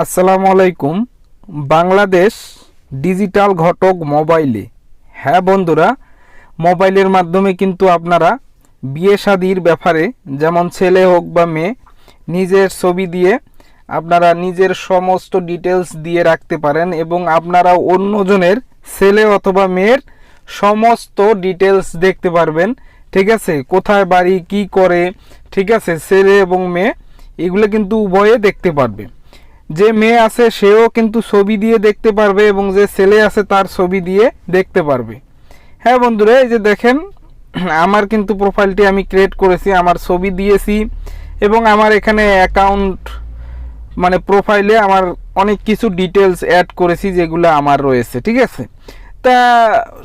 আসসালামু আলাইকুম। বাংলাদেশ ডিজিটাল ঘটক মোবাইলে। হ্যাঁ বন্ধুরা, মোবাইলের মাধ্যমে কিন্তু আপনারা বিয়ে শাদির ব্যাপারে যেমন ছেলে হোক বা মেয়ে, নিজের ছবি দিয়ে আপনারা নিজের সমস্ত ডিটেলস দিয়ে রাখতে পারেন এবং আপনারা অন্যজনের ছেলে অথবা মেয়ের সমস্ত ডিটেলস দেখতে পারবেন। ঠিক আছে? কোথায় বাড়ি, কি করে, ঠিক আছে? ছেলে এবং মেয়ে, এগুলো কিন্তু উভয়ে দেখতে পারবে। যে মেয়ে আছে, সেও কিন্তু ছবি দিয়ে দেখতে পারবে এবং যে ছেলে আছে, তার ছবি দিয়ে দেখতে পারবে। হ্যাঁ বন্ধুরা, এই যে দেখেন, আমার কিন্তু প্রোফাইলটি আমি ক্রিয়েট করেছি, আমার ছবি দিয়েছি এবং আমার এখানে অ্যাকাউন্ট মানে প্রোফাইলে আমার অনেক কিছু ডিটেলস অ্যাড করেছি যেগুলো আমার রয়েছে, ঠিক আছে? তা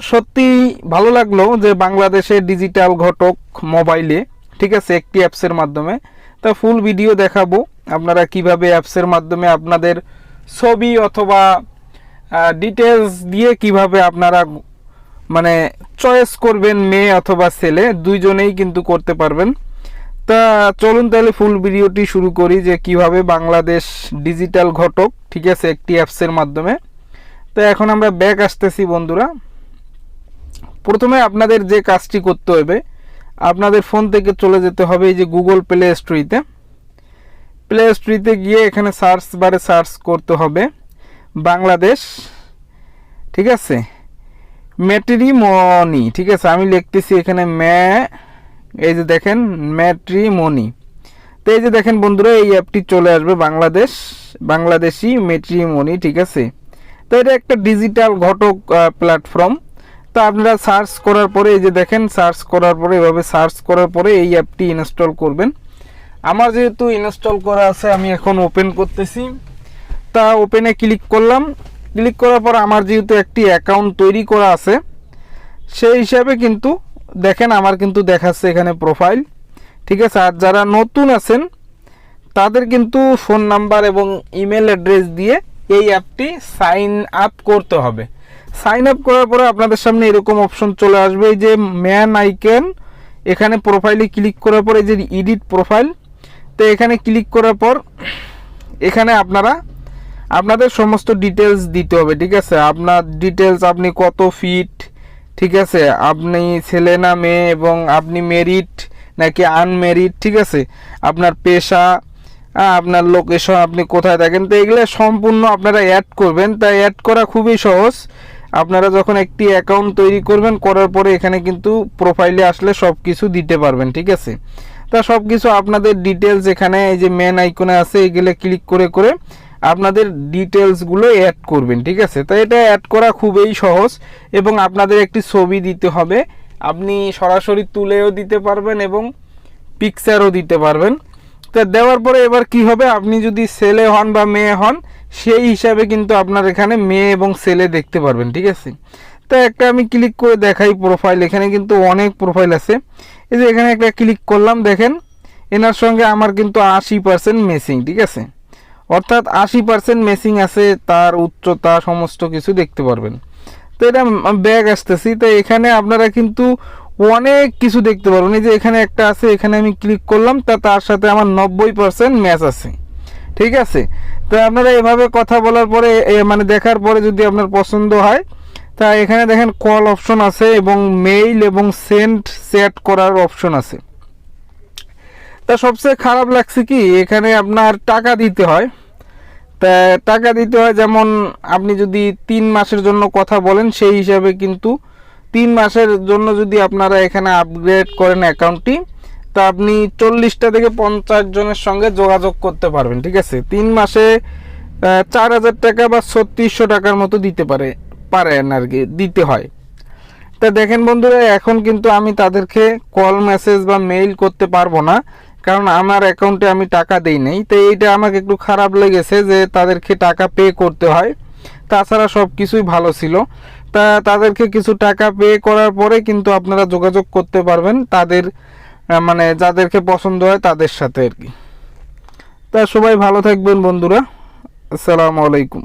সত্যি ভালো লাগল যে বাংলাদেশে ডিজিটাল ঘটক মোবাইলে ঠিক আছে, একটি অ্যাপসের মাধ্যমে। তা ফুল ভিডিও দেখাবো। আপনারা কীভাবে অ্যাপসের মাধ্যমে আপনাদের ছবি অথবা ডিটেলস দিয়ে কীভাবে আপনারা মানে চয়েস করবেন মেয়ে অথবা ছেলে, দুইজনেই কিন্তু করতে পারবেন। তা চলুন তাহলে ফুল ভিডিওটি শুরু করি যে কীভাবে বাংলাদেশ ডিজিটাল ঘটক, ঠিক আছে, একটি অ্যাপসের মাধ্যমে। তো এখন আমরা ব্যাক আসতেছি বন্ধুরা। প্রথমে আপনাদের যে কাজটি করতে হবে, আপনাদের ফোন থেকে চলে যেতে হবে এই যে গুগল প্লে স্টোরিতে প্লে স্টোরিতে গিয়ে এখানে সার্চ বারে সার্চ করতে হবে। বাংলাদেশ, ঠিক আছে? ম্যাট্রিমনি ঠিক আছে? আমি লিখতেছি এখানে ম্যা এই যে দেখেন ম্যাট্রিমনি তো এই যে দেখেন বন্ধুরা, এই অ্যাপটি চলে আসবে বাংলাদেশ, বাংলাদেশি ম্যাট্রিমনি ঠিক আছে? তো এটা একটা ডিজিটাল ঘটক প্ল্যাটফর্ম তো আপনারা সার্চ করার পরে, এই যে দেখেন সার্চ করার পরে, এভাবে সার্চ করার পরে এই অ্যাপটি ইনস্টল করবেন। আমার যেহেতু ইনস্টল করা আছে, আমি এখন ওপেন করতেছি। তা ওপেনে ক্লিক করলাম। ক্লিক করার পর আমার যেহেতু একটি অ্যাকাউন্ট তৈরি করা আছে, সেই হিসাবে কিন্তু দেখেন আমার কিন্তু দেখাচ্ছে এখানে প্রোফাইল ঠিক আছে? আর যারা নতুন আছেন, তাদের কিন্তু ফোন নাম্বার এবং ইমেল অ্যাড্রেস দিয়ে এই অ্যাপটি সাইন আপ করতে হবে। সাইন আপ করার পরে আপনাদের সামনে এরকম অপশন চলে আসবে, এই যে ম্যান আইকেন এখানে প্রোফাইলে ক্লিক করার পরে যে এডিট প্রোফাইল তো এখানে ক্লিক করার পর এখানে আপনারা আপনাদের সমস্ত ডিটেলস দিতে হবে, ঠিক আছে? আপনার ডিটেলস আপনি কত ফিট ঠিক আছে? আপনি ছেলে না মেয়ে এবং আপনি মেরিট নাকি আনমেরিড ঠিক আছে? আপনার পেশা আপনার লোকেশন আপনি কোথায় থাকেন, তো এগুলো সম্পূর্ণ আপনারা অ্যাড করবেন। তাই অ্যাড করা খুবই সহজ। আপনারা যখন একটি অ্যাকাউন্ট তৈরি করবেন, করার পরে এখানে কিন্তু প্রোফাইলে আসলে সব কিছু দিতে পারবেন, ঠিক আছে? তা সব কিছু আপনাদের ডিটেলস এখানে, এই যে মেন আইকনে আছে, এগুলো ক্লিক করে করে আপনাদের ডিটেলসগুলো অ্যাড করবেন, ঠিক আছে? তো এটা অ্যাড করা খুবই সহজ এবং আপনাদের একটি ছবি দিতে হবে। আপনি সরাসরি তুলেও দিতে পারবেন এবং পিকচারও দিতে পারবেন। তো দেওয়ার পরে এবার কি হবে? আপনি যদি ছেলে হন বা মেয়ে হন, সেই হিসাবে কিন্তু আপনার এখানে মেয়ে এবং ছেলে দেখতে পারবেন, ঠিক আছে? তো একটা আমি ক্লিক করে দেখাই প্রোফাইল এখানে কিন্তু অনেক প্রোফাইল আছে। এই যে এখানে একটা ক্লিক করলাম, দেখেন। এনার সঙ্গে আমার কিন্তু আশি পার্সেন্ট মেসিং ঠিক আছে? অর্থাৎ আশি পার্সেন্ট মেসিং আছে, তার উচ্চতা, সমস্ত কিছু দেখতে পারবেন। তো এটা ব্যাগ আসতেছি। তো এখানে আপনারা কিন্তু অনেক কিছু দেখতে পারবেন। এই যে এখানে একটা আছে, এখানে আমি ক্লিক করলাম, তা তার সাথে আমার নব্বই পার্সেন্ট ম্যাচ আছে। ঠিক আছে? তো আপনারা এভাবে কথা বলার পরে মানে দেখার পরে যদি আপনার পছন্দ হয় তা এখানে দেখেন কল অপশন আছে এবং মেইল এবং সেন্ড সেট করার অপশন আছে। তা সবচেয়ে খারাপ লাগছে কি, এখানে আপনার টাকা দিতে হয়। তা টাকা দিতে হয় যেমন আপনি যদি তিন মাসের জন্য কথা বলেন, সেই হিসাবে কিন্তু তিন মাসের জন্য যদি আপনারা এখানে আপগ্রেড করেন অ্যাকাউন্টটি তা আপনি চল্লিশটা থেকে পঞ্চাশ জনের সঙ্গে যোগাযোগ করতে পারবেন, ঠিক আছে? তিন মাসে চার হাজার টাকা বা ছত্রিশশো টাকার মতো দিতে পারে। পারেন আর কি, দিতে হয়। তা দেখেন বন্ধুরা, এখন কিন্তু আমি তাদেরকে কল মেসেজ বা মেইল করতে পারব না, কারণ আমার অ্যাকাউন্টে আমি টাকা দেই নাই। তো এইটা আমাকে একটু খারাপ লেগেছে যে তাদেরকে টাকা পে করতে হয়। তাছাড়া সব কিছুই ভালো ছিল। তা তাদেরকে কিছু টাকা পে করার পরে কিন্তু আপনারা যোগাযোগ করতে পারবেন তাদের মানে যাদেরকে পছন্দ হয় তাদের সাথে আর কি। তা সবাই ভালো থাকবেন বন্ধুরা। আসসালামু আলাইকুম।